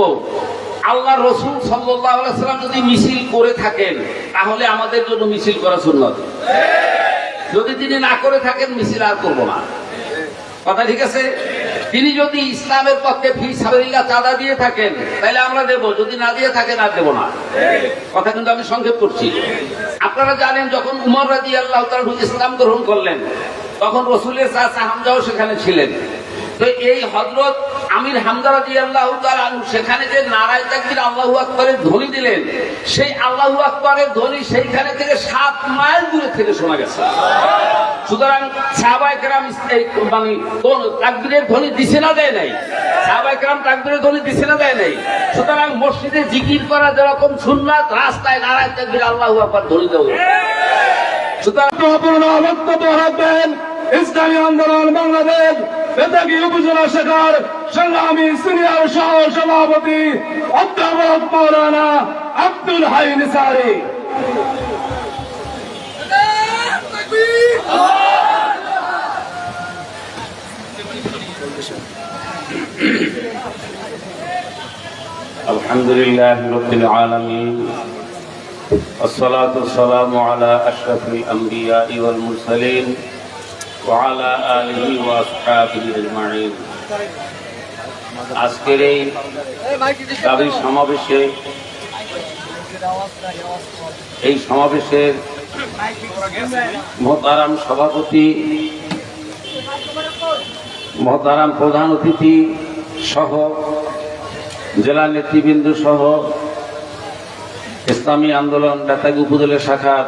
বলব আল্লাহ রসুল সাল্লাম যদি মিছিল করে থাকেন, তাহলে আমাদের জন্য মিছিল করা সুন্নত। যদি তিনি না করে থাকেন, মিছিল আর করব না। কথা ঠিক আছে? তিনি যদি ইসলামের পক্ষে ফি সাবেরিল্লা চাঁদা দিয়ে থাকেন, তাহলে আমরা দেব। যদি না দিয়ে থাকেন, আর দেবো না। কথা কিন্তু আমি সংক্ষেপ করছি। আপনারা জানেন, যখন উমর রাজি আল্লাহ ইসলাম গ্রহণ করলেন, তখন রসুলের চাচা হামজাও সেখানে ছিলেন। তো এই হজরত আমির হামদা রাজি আল্লাহ সেখানে যে নারায় তাকবির আল্লাহু আকবরের ধ্বনি দিলেন, সেই আল্লাহু আকবরের ধ্বনি সেইখানে থেকে সাত মাইল দূরে থেকে শোনা গেছে। সুতরাং সাহাবাইকেরাম মানে কোন তাকবীরের ধ্বনি দিছে না, দেয় নাই। সাহাবাইকেরাম তাকবীরের ধ্বনি দিছে না, দেয় নাই। সুতরাং মসজিদে জিকির করা যেরকম সুন্নাত, রাস্তায় নারায় তাকবীর আল্লাহু আকবার ধ্বনি দেব সুতরাং বক্তব্য রাখবেন। ইসলামী আন্দোলন বাংলাদেশ বেতাগী উপজেলা শাখার সংগ্রামী সিনিয়র সহ সভাপতি অধ্যাপক মৌলানা আব্দুল হাই নিসারি الحمد لله رب العالمين والصلاة والسلام على أشرف الأنبياء والمرسلين وعلى آله وأصحابه أجمعين আজকের এই দাবি সমাবেশে এই সমাবেশের মহতারাম সভাপতি মহতারাম প্রধান অতিথি সহ জেলা নেতৃবৃন্দ সহ ইসলামী আন্দোলন বেতাগী উপজেলা শাখার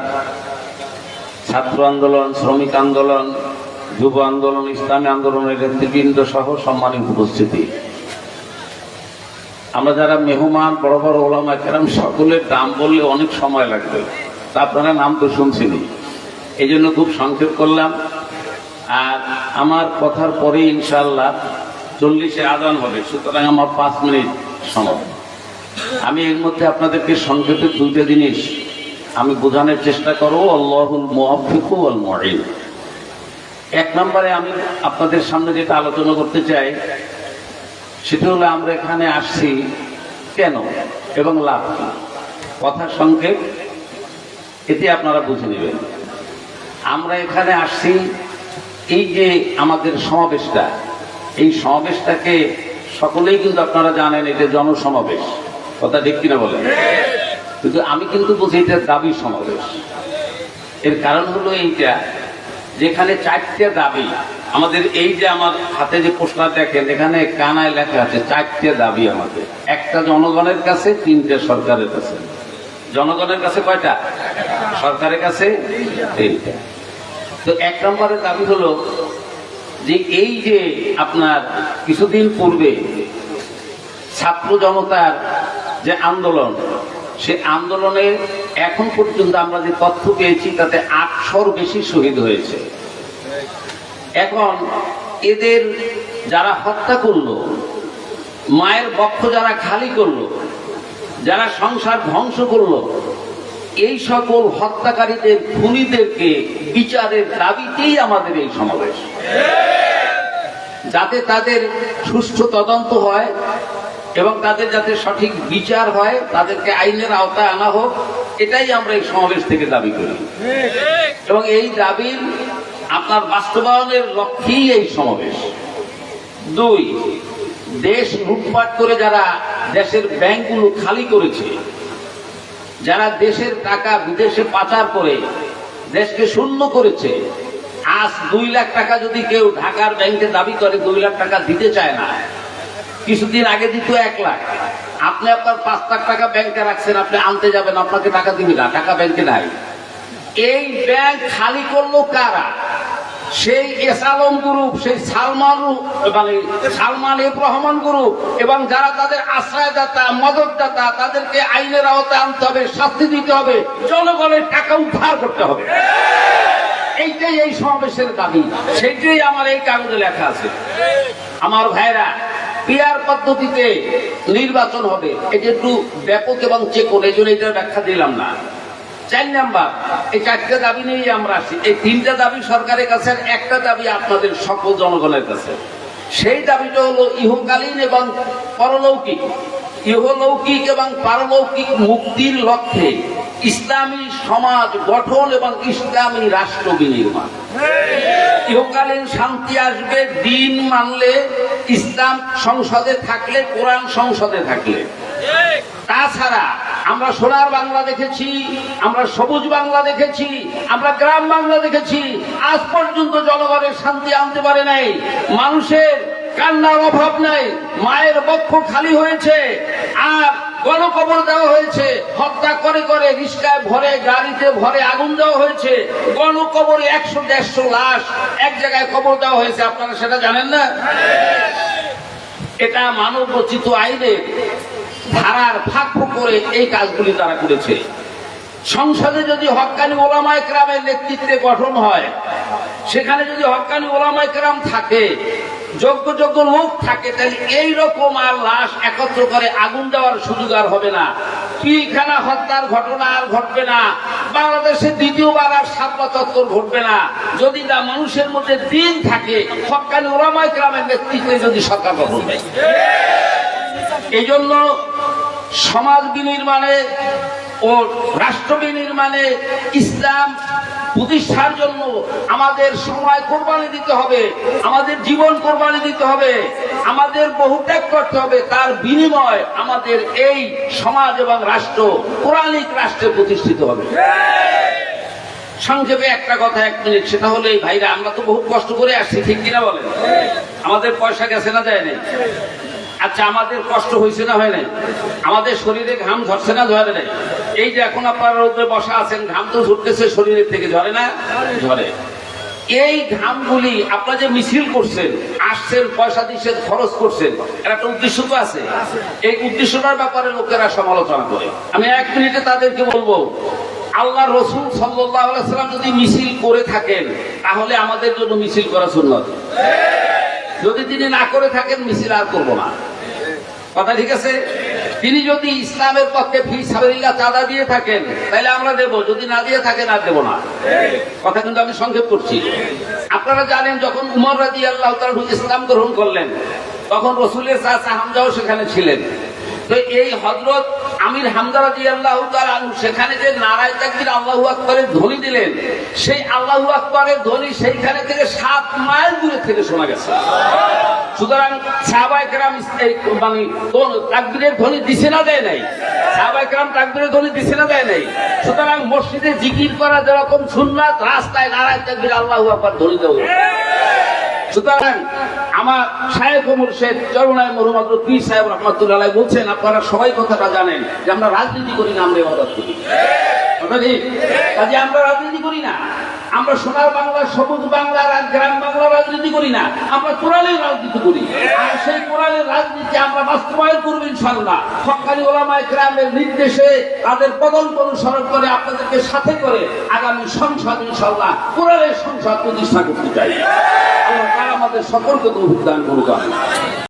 ছাত্র আন্দোলন শ্রমিক আন্দোলন যুব আন্দোলন, ইসলামী আন্দোলনের নেতৃবৃন্দ সহ সম্মানিত উপস্থিতি। আমরা যারা মেহমান, বড় বড় ওলামা কেরাম, সকলের নাম বললে অনেক সময় লাগবে। তা আপনারা নাম তো শুনছেনই এই জন্য খুব সংক্ষেপ করলাম। আর আমার কথার পরে ইনশাল্লাহ চল্লিশে আদান হবে, সুতরাং আমার পাঁচ মিনিট সময় আমি এর মধ্যে আপনাদেরকে সংক্ষেপে দুইটা জিনিস আমি বোঝানোর চেষ্টা করব। আল্লাহুল মুআফিকু ওয়াল মুঈন। এক নম্বরে আমি আপনাদের সামনে যেটা আলোচনা করতে চাই সেটা হলো আমরা এখানে আসছি কেন এবং লাভ কি? কথার সংক্ষেপ এতে আপনারা বুঝে নেবেন। আমরা এখানে আসছি এই যে আমাদের সমাবেশটা এই সমাবেশটাকে সকলেই কিন্তু আপনারা জানেন এটা জনসমাবেশ। কথা ঠিক কিনা বলেন? কিন্তু আমি কিন্তু বলছি এটা দাবি সমাবেশ। এর কারণ হলো এইটা যেখানে চারটে দাবি, আমাদের এই যে আমার হাতে যে পোস্টার দেখেন, এখানে কানায় লেখা আছে, চারটে দাবি আমাদের একটা জনগণের কাছে, তিনটে সরকারের কাছে। জনগণের কাছে কয়টা? সরকারের কাছে তো এক নম্বরের দাবি হলো যে এই যে আপনার কিছুদিন পূর্বে ছাত্র জনতার যে আন্দোলন, সে আন্দোলনে এখন পর্যন্ত আমরা যে তথ্য পেয়েছি, তাতে আটশোর বেশি শহীদ হয়েছে। এখন এদের যারা হত্যা করল, মায়ের বক্ষ যারা খালি করল, যারা সংসার ধ্বংস করল, এই সকল হত্যাকারীদের, খুনিদেরকে বিচারের দাবিতেই আমাদের এই সমাবেশ। যাতে তাদের সুষ্ঠু তদন্ত হয় এবং তাদের যাতে সঠিক বিচার হয়, তাদেরকে আইনের আওতায় আনা হোক, এটাই আমরা এই সমাবেশ থেকে দাবি করি। এবং এই দাবির আপনার বাস্তবায়নের লক্ষ্যেই এই সমাবেশ। দুই, দেশ লুটপাট করে যারা দেশের ব্যাংকগুলো খালি করেছে, যারা দেশের টাকা বিদেশে পাচার করে দেশকে শূন্য করেছে, আজ দুই লাখ টাকা যদি কেউ ঢাকার ব্যাংকে দাবি করে, দুই লাখ টাকা দিতে চায় না কিছুদিন আগে দিত এক লাখ। আপনি আপনার পাঁচ লাখ টাকা ব্যাংকে রাখছেন, আপনি আনতে যাবেন, আপনাকে টাকা দিবে না, টাকা ব্যাংকে নাই। এই ব্যাংক খালি করল কারা? সেই এসালম গ্রুপ, সেই সালমান মানে সালমান এফ রহমান গ্রুপ, এবং যারা তাদের আশ্রয়দাতা, মদতদাতা, তাদেরকে আইনের আওতায় আনতে হবে, শাস্তি দিতে হবে, জনগণের টাকা উদ্ধার করতে হবে। এইটাই এই সমাবেশের দাবি, সেইটাই আমার এই কাগজে লেখা আছে। আমার ভাইরা পিয়ার পদ্ধতিতে নির্বাচন হবে। এটা একটু ব্যাপক এবং চেকন, এই জন্য এটা ব্যাখ্যা দিলাম না। চার নাম্বার, এই চারটা দাবি নিয়েই আমরা আসি এই তিনটা দাবি সরকারের কাছে একটা দাবি আপনাদের সকল জনগণের কাছে। সেই দাবিটা হলো ইহকালীন এবং পরলৌকিক। ইহলৌকিক এবং পারলৌকিক মুক্তির লক্ষ্যে ইসলামী সমাজ গঠন এবং ইসলামী রাষ্ট্র বিনির্মাণ। ইহকালীন শান্তি আসবে, দিন মানলে ইসলাম সংসদে থাকলে, কোরআন সংসদে থাকলে। তাছাড়া আমরা সোনার বাংলা দেখেছি, আমরা সবুজ বাংলা দেখেছি, আমরা গ্রাম বাংলা দেখেছি, আজ পর্যন্ত জনগণের শান্তি আনতে পারে নাই, মানুষের কান্নার অভাব নাই, মায়ের বক্ষ খালি হয়েছে, আর গণকবর দেওয়া হয়েছে। হত্যা করে করে রিস্কায় ভরে, গাড়িতে ভরে আগুন দেওয়া হয়েছে। গণকবরে একশো, দেড়শো লাশ এক জায়গায় কবর দেওয়া হয়েছে। আপনারা সেটা জানেন না? এটা মানব রচিত আইনে ধারার ফাঁক করে এই কাজগুলি তারা করেছে। সংসদে যদি হক্কানি ওলামায় ক্রামের নেতৃত্বে গঠন হয়, সেখানে যদি হক্কানি ওলামায় ক্রাম থাকে যোগ্য যোগ্য লোক থাকে, তাহলে এই রকম আর লাশ একত্র করে আগুন দেওয়ার সুযোগ আর হবে না। পিলখানা হত্যার ঘটনা আর ঘটবে না। বাংলাদেশে দ্বিতীয়বার আর সাতবা চত্বর ঘটবে না। যদি না মানুষের মধ্যে দিন থাকে হক্কানি ওরামায় গ্রামের নেতৃত্বে যদি সরকার গঠন এই জন্য সমাজ বিনির্মাণে ও রাষ্ট্র বিনির্মাণে ইসলাম প্রতিষ্ঠার জন্য আমাদের সময় কোরবানি দিতে হবে, আমাদের জীবন কোরবানি দিতে হবে, আমাদের বহু ত্যাগ করতে হবে, তার বিনিময় আমাদের এই সমাজ এবং রাষ্ট্র, পৌরাণিক রাষ্ট্রে প্রতিষ্ঠিত হবে। সংক্ষেপে একটা কথা এক মিনিট, সেটা হলো এই ভাইরা, আমরা তো বহু কষ্ট করে আসছি, ঠিক কিনা বলেন? আমাদের পয়সা গেছে না যায় নাই? আচ্ছা আমাদের কষ্ট হয়েছে না হয় নাই? আমাদের শরীরে ঘাম ধরছে না ধরে নাই? এই যে এখন আপনারা রোদে বসা আছেন, ঘাম তো ঝরতেছে, শরীরের থেকে ঝরে না? ঝরে। এই ঘামগুলি আপনারা যে মিছিল করছেন, আসছেন, পয়সা দিচ্ছেন, খরচ করছেন একটা উদ্দেশ্য তো আছে। এই উদ্দেশ্যটার ব্যাপারে লোকেরা সমালোচনা করে। আমি এক মিনিটে তাদেরকে বলব আল্লাহ রসুল সাল্লাম যদি মিছিল করে থাকেন, তাহলে আমাদের জন্য মিছিল করা সুন্নত। যদি তিনি না করে থাকেন, মিছিল আর করব না। কথা ঠিক আছে? তিনি যদি ইসলামের পক্ষে ফি সাবিল্লাহ চাঁদা দিয়ে থাকেন তাহলে আমরা দেব। যদি না দিয়ে থাকেন, আর দেব না। কথা কিন্তু আমি সংক্ষেপ করছি। আপনারা জানেন, যখন উমর রাজি আল্লাহ ইসলাম গ্রহণ করলেন, তখন রসুলের চাচা হামজাও সেখানে ছিলেন। তো এই হজরত আমির হামদা রাজি আল্লাহ সেখানে যে নারায় তাকবির আল্লাহু আকবরের ধ্বনি দিলেন, সেই আল্লাহু আকবরের ধ্বনি সেইখানে থেকে সাত মাইল দূরে থেকে শোনা গেছে। সুতরাং সাহাবাই কেরাম মানে তাকবীরের ধ্বনি দিছে না দেয় নাই? সাহাবাই কেরাম তাকবীরের ধ্বনি দিছে না দেয় নাই? সুতরাং মসজিদে জিকির করা যেরকম সুন্নাত, রাস্তায় নারায় তাকবীর, আল্লাহু আকবার ধ্বনি দেওয়া সুতরাং আমার সাহেব মুর্শেদ চরমায় মোহাম্মদ পীর সাহেব রহমতুল্লাহ বলছেন, আপনারা সবাই কথাটা জানেন যে আমরা রাজনীতি করি না, আমরা ইবাদত করি। আমরা রাজনীতি করি না। আমরা সোনার বাংলা, সবুজ বাংলা, আর গ্রাম বাংলা রাজনীতি করি না, আমরা কোরআনের রাজনীতি করি। আর সেই কোরআনের রাজনীতি আমরা বাস্তবায়ন করব ইনশাল্লাহ সরকারি ওলামায় গ্রামের নির্দেশে তাদের পদন্ত অনুসরণ করে আপনাদেরকে সাথে করে আগামী সংসদ ইনশাল্লাহ কোরআনের সংসদ প্রতিষ্ঠা করতে চাই। আল্লাহ আমাদের সকলকে তো দান করুক